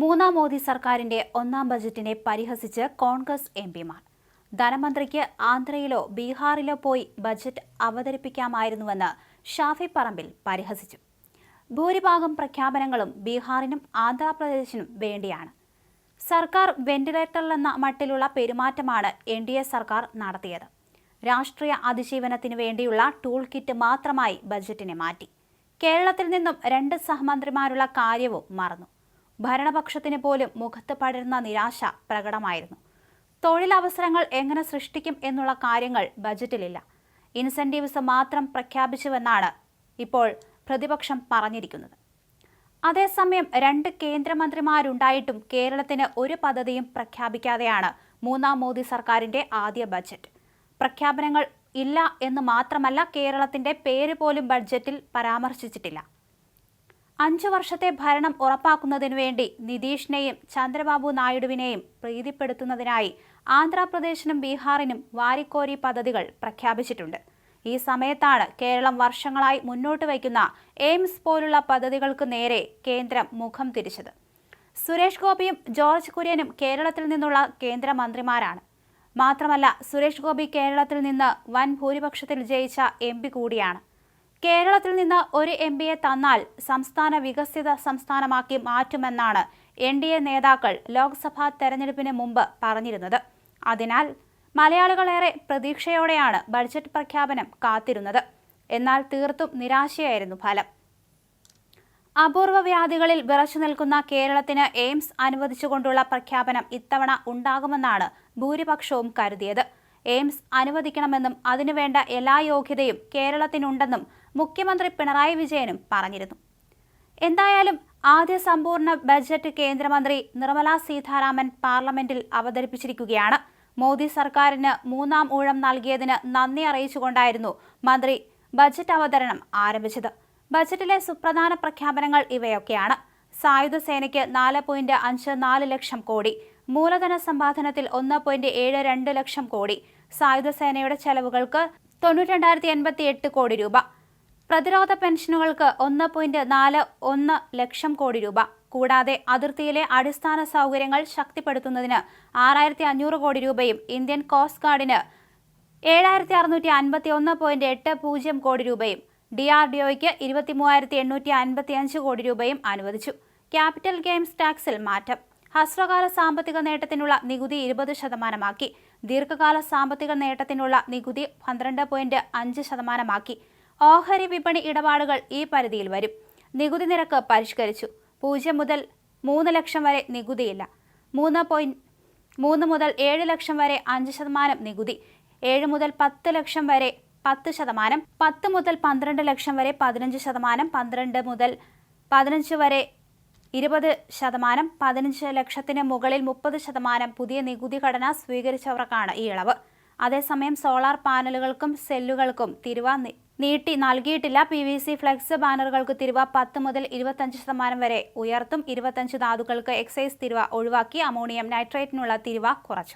മൂന്നാം മോദി സർക്കാരിന്റെ ഒന്നാം ബജറ്റിനെ പരിഹസിച്ച് കോൺഗ്രസ് എം പിമാർ. ധനമന്ത്രിക്ക് ആന്ധ്രയിലോ ബീഹാറിലോ പോയി ബജറ്റ് അവതരിപ്പിക്കാമായിരുന്നുവെന്ന് ഷാഫി പറമ്പിൽ പരിഹസിച്ചു. ഭൂരിഭാഗം പ്രഖ്യാപനങ്ങളും ബീഹാറിനും ആന്ധ്രാപ്രദേശിനും വേണ്ടിയാണ്. സർക്കാർ വെന്റിലേറ്ററിലെന്ന മട്ടിലുള്ള പെരുമാറ്റമാണ് എൻ ഡി എ സർക്കാർ നടത്തിയത്. രാഷ്ട്രീയ അതിജീവനത്തിന് വേണ്ടിയുള്ള ടൂൾ കിറ്റ് മാത്രമായി ബജറ്റിനെ മാറ്റി. കേരളത്തിൽ നിന്നും രണ്ട് സഹമന്ത്രിമാരുള്ള കാര്യവും മറന്നു. ഭരണപക്ഷത്തിന് പോലും മുഖത്ത് പടരുന്ന നിരാശ പ്രകടമായിരുന്നു. തൊഴിലവസരങ്ങൾ എങ്ങനെ സൃഷ്ടിക്കും എന്നുള്ള കാര്യങ്ങൾ ബജറ്റിലില്ല. ഇൻസെന്റീവ്സ് മാത്രം പ്രഖ്യാപിച്ചുവെന്നാണ് ഇപ്പോൾ പ്രതിപക്ഷം പറഞ്ഞിരിക്കുന്നത്. അതേസമയം രണ്ട് കേന്ദ്രമന്ത്രിമാരുണ്ടായിട്ടും കേരളത്തിന് ഒരു പദ്ധതിയും പ്രഖ്യാപിക്കാതെയാണ് മൂന്നാം മോദി സർക്കാരിന്റെ ആദ്യ ബജറ്റ്. പ്രഖ്യാപനങ്ങൾ ഇല്ല എന്ന് മാത്രമല്ല കേരളത്തിന്റെ പേര് പോലും ബഡ്ജറ്റിൽ പരാമർശിച്ചിട്ടില്ല. അഞ്ചു വർഷത്തെ ഭരണം ഉറപ്പാക്കുന്നതിനു വേണ്ടി നിതീഷിനെയും ചന്ദ്രബാബു നായിഡുവിനെയും പ്രീതിപ്പെടുത്തുന്നതിനായി ആന്ധ്രാപ്രദേശിനും ബീഹാറിനും വാരിക്കോരി പദ്ധതികൾ പ്രഖ്യാപിച്ചിട്ടുണ്ട്. ഈ സമയത്താണ് കേരളം വർഷങ്ങളായി മുന്നോട്ട് വയ്ക്കുന്ന എയിംസ് പോലുള്ള പദ്ധതികൾക്ക് നേരെ കേന്ദ്രം മുഖം തിരിച്ചത്. സുരേഷ് ഗോപിയും ജോർജ് കുര്യനും കേരളത്തിൽ നിന്നുള്ള കേന്ദ്രമന്ത്രിമാരാണ്. മാത്രമല്ല സുരേഷ് ഗോപി കേരളത്തിൽ നിന്ന് വൻ ഭൂരിപക്ഷത്തിൽ ജയിച്ച എം കൂടിയാണ്. കേരളത്തിൽ നിന്ന് ഒരു എം പിയെ തന്നാൽ സംസ്ഥാന വികസിത സംസ്ഥാനമാക്കി മാറ്റുമെന്നാണ് എൻ ഡി എ നേതാക്കൾ ലോക്സഭാ തെരഞ്ഞെടുപ്പിന് മുമ്പ് പറഞ്ഞിരുന്നത്. അതിനാൽ മലയാളികളേറെ പ്രതീക്ഷയോടെയാണ് ബഡ്ജറ്റ് പ്രഖ്യാപനം കാത്തിരുന്നത്. എന്നാൽ തീർത്തും നിരാശയായിരുന്നു ഫലം. അപൂർവ വ്യാധികളിൽ വിറച്ചു നിൽക്കുന്ന കേരളത്തിന് എയിംസ് അനുവദിച്ചുകൊണ്ടുള്ള പ്രഖ്യാപനം ഇത്തവണ ഉണ്ടാകുമെന്നാണ് ഭൂരിപക്ഷവും കരുതിയത്. എയിംസ് അനുവദിക്കണമെന്നും അതിനുവേണ്ട എല്ലാ യോഗ്യതയും കേരളത്തിനുണ്ടെന്നും മുഖ്യമന്ത്രി പിണറായി വിജയനും പറഞ്ഞിരുന്നു. എന്തായാലും ആദ്യ സമ്പൂർണ ബജറ്റ് കേന്ദ്രമന്ത്രി നിർമ്മല സീതാരാമൻ പാർലമെന്റിൽ അവതരിപ്പിച്ചിരിക്കുകയാണ്. മോദി സർക്കാരിന് മൂന്നാം ഊഴം നൽകിയതിന് നന്ദി അറിയിച്ചുകൊണ്ടായിരുന്നു മന്ത്രി ബജറ്റ് അവതരണം ആരംഭിച്ചത്. ബജറ്റിലെ സുപ്രധാന പ്രഖ്യാപനങ്ങൾ ഇവയൊക്കെയാണ്. സായുധ സേനയ്ക്ക് നാല് പോയിന്റ് അഞ്ച് നാല് ലക്ഷം കോടി മൂലധന സമ്പാദനത്തിൽ ഒന്ന് പോയിന്റ് ഏഴ് രണ്ട് ലക്ഷം കോടി. സായുധ സേനയുടെ ചെലവുകൾക്ക് തൊണ്ണൂറ്റി എൺപത്തി എട്ട് കോടി രൂപ. പ്രതിരോധ പെൻഷനുകൾക്ക് ഒന്ന് പോയിന്റ് നാല് ഒന്ന് ലക്ഷം കോടി രൂപ. കൂടാതെ അതിർത്തിയിലെ അടിസ്ഥാന സൗകര്യങ്ങൾ ശക്തിപ്പെടുത്തുന്നതിന് ആറായിരത്തി അഞ്ഞൂറ് കോടി രൂപയും ഇന്ത്യൻ കോസ്റ്റ് ഗാർഡിന് ഏഴായിരത്തി അറുന്നൂറ്റി അൻപത്തി ഒന്ന് പോയിന്റ് എട്ട് പൂജ്യം കോടി രൂപയും ഡി ആർ ഡി ഒയ്ക്ക് ഇരുപത്തി മൂവായിരത്തി എണ്ണൂറ്റി അൻപത്തി അഞ്ച് കോടി രൂപയും അനുവദിച്ചു. ക്യാപിറ്റൽ ഗെയിംസ് ടാക്സിൽ മാറ്റം. ഹ്രസ്വകാല സാമ്പത്തിക നേട്ടത്തിനുള്ള നികുതി ഇരുപത് ശതമാനമാക്കി. ദീർഘകാല സാമ്പത്തിക നേട്ടത്തിനുള്ള നികുതി പന്ത്രണ്ട് പോയിന്റ് അഞ്ച് ശതമാനമാക്കി. ഓഹരി വിപണി ഇടപാടുകൾ ഈ പരിധിയിൽ വരും. നികുതി നിരക്ക് പരിഷ്കരിച്ചു. പൂജ്യം മുതൽ മൂന്ന് ലക്ഷം വരെ നികുതിയില്ല. മൂന്ന് പോയിന്റ് മൂന്ന് മുതൽ ഏഴ് ലക്ഷം വരെ അഞ്ച് ശതമാനം നികുതി. ഏഴ് മുതൽ പത്ത് ലക്ഷം വരെ പത്ത് ശതമാനം. പത്ത് മുതൽ പന്ത്രണ്ട് ലക്ഷം വരെ പതിനഞ്ച് ശതമാനം. പന്ത്രണ്ട് മുതൽ പതിനഞ്ച് വരെ ഇരുപത് ശതമാനം പതിനഞ്ച് ലക്ഷത്തിന് മുകളിൽ മുപ്പത് ശതമാനം പുതിയ നികുതി ഘടന സ്വീകരിച്ചവർക്കാണ് ഈ ഇളവ്. അതേസമയം സോളാർ പാനലുകൾക്കും സെല്ലുകൾക്കും തിരുവ നീട്ടി നൽകിയിട്ടില്ല. പി വി സി ഫ്ലെക്സ് ബാനറുകൾക്ക് തിരുവ പത്ത് മുതൽ ഇരുപത്തഞ്ച് ശതമാനം വരെ ഉയർത്തും. ഇരുപത്തഞ്ച് ധാതുക്കൾക്ക് എക്സൈസ് തിരുവ ഒഴിവാക്കി. അമോണിയം നൈട്രേറ്റിനുള്ള തിരുവ കുറച്ചു.